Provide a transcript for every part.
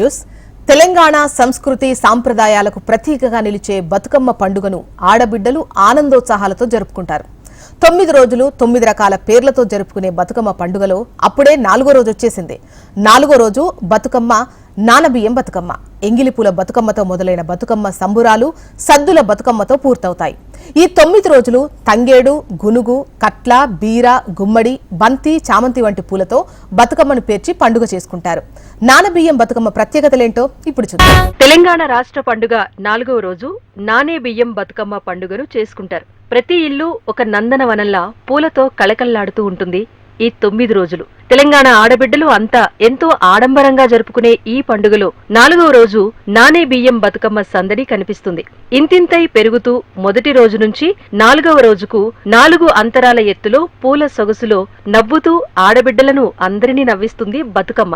News. Telangana సంస్కృతి సాంప్రదాయాలకు ప్రతీకగా నిలిచే బతుకమ్మ పండుగను ఆడబిడ్డలు ఆనందోత్సాహాలతో జరుపుకుంటారు. తొమ్మిది రోజులు తొమ్మిది రకాల పేర్లతో జరుపుకునే బతుకమ్మ పండుగలో అప్పుడే నాలుగో రోజు వచ్చేసింది. నాలుగో రోజు బతుకమ్మ నానబియ్యం బతుకమ్మ. ఎంగిలిపూల బతుకమ్మతో మొదలైన బతుకమ్మ సంబురాలు సద్దుల బతుకమ్మతో పూర్తవుతాయి. ఈ తొమ్మిది రోజులు తంగేడు గునుగు కట్ల బీర గుమ్మడి బంతి చామంతి వంటి పూలతో బతుకమ్మను పేర్చి పండుగ చేసుకుంటారు. నానబియ్యం బతుకమ్మ ప్రత్యేకతలేంటో ఇప్పుడు చూద్దాం. తెలంగాణ రాష్ట్ర పండుగ నాలుగవ రోజు నానే బియ్యం బతుకమ్మ పండుగను చేసుకుంటారు. ప్రతి ఇల్లు ఒక నందనవనంలా పూలతో కళకళ్ళాడుతూ ఉంటుంది. ఈ తొమ్మిది రోజులు. తెలంగాణ ఆడబిడ్డలు అంతా ఎంతో ఆడంబరంగా జరుపుకునే ఈ పండుగలో నాలుగవ రోజు నానే బియ్యం బతుకమ్మ సందడి కనిపిస్తుంది. ఇంతింతై పెరుగుతూ మొదటి రోజు నుంచి నాలుగవ రోజుకు నాలుగు అంతరాల ఎత్తులో పూల సొగసులో నవ్వుతూ ఆడబిడ్డలను అందరినీ నవ్విస్తుంది బతుకమ్మ.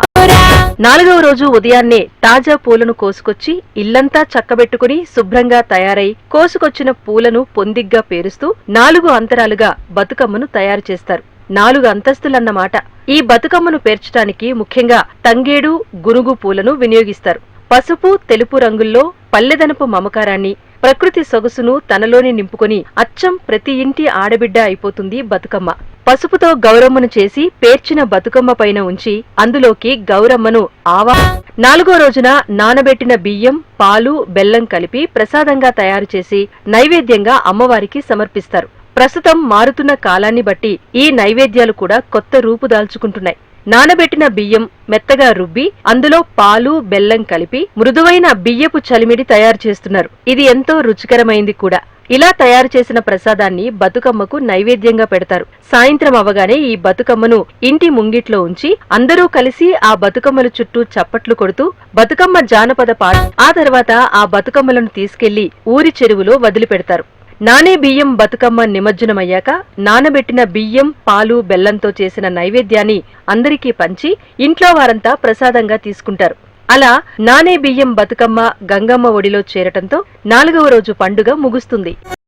నాలుగవ రోజు ఉదయాన్నే తాజా పూలను కోసుకొచ్చి ఇల్లంతా చక్కబెట్టుకుని శుభ్రంగా తయారై కోసుకొచ్చిన పూలను పొందిగ్గా పేరుస్తూ నాలుగు అంతరాలుగా బతుకమ్మను తయారు చేస్తారు. నాలుగు అంతస్తులన్నమాట. ఈ బతుకమ్మను పేర్చడానికి ముఖ్యంగా తంగేడు గునుగు పూలను వినియోగిస్తారు. పసుపు తెలుపు రంగుల్లో పల్లెదనపు మమకారాన్ని ప్రకృతి సొగసును తనలోని నింపుకొని అచ్చం ప్రతి ఇంటి ఆడబిడ్డ అయిపోతుంది బతుకమ్మ. పసుపుతో గౌరమ్మను చేసి పేర్చిన బతుకమ్మ పైన ఉంచి అందులోకి గౌరమ్మను ఆవా నాలుగో రోజున నానబెట్టిన బియ్యం పాలు బెల్లం కలిపి ప్రసాదంగా తయారు చేసి నైవేద్యంగా అమ్మవారికి సమర్పిస్తారు. ప్రస్తుతం మారుతున్న కాలాన్ని బట్టి ఈ నైవేద్యాలు కూడా కొత్త రూపు దాల్చుకుంటున్నాయి. నానబెట్టిన బియ్యం మెత్తగా రుబ్బి అందులో పాలు బెల్లం కలిపి మృదువైన బియ్యపు చలిమిడి తయారు చేస్తున్నారు. ఇది ఎంతో రుచికరమైంది కూడా. ఇలా తయారు చేసిన ప్రసాదాన్ని బతుకమ్మకు నైవేద్యంగా పెడతారు. సాయంత్రం అవగానే ఈ బతుకమ్మను ఇంటి ముంగిట్లో ఉంచి అందరూ కలిసి ఆ బతుకమ్మల చుట్టూ చప్పట్లు కొడుతూ బతుకమ్మ జానపద పాట ఆ తర్వాత ఆ బతుకమ్మలను తీసుకెళ్ళి ఊరి చెరువులో వదిలిపెడతారు. నానే బియ్యం బతుకమ్మ నిమజ్జనమయ్యాక నానబెట్టిన బియ్యం పాలు బెల్లంతో చేసిన నైవేద్యాన్ని అందరికీ పంచి ఇంట్లో వారంతా ప్రసాదంగా తీసుకుంటారు. అలా నానే బియ్యం బతుకమ్మ గంగమ్మ ఒడిలో చేరటంతో నాలుగవ రోజు పండుగ ముగుస్తుంది.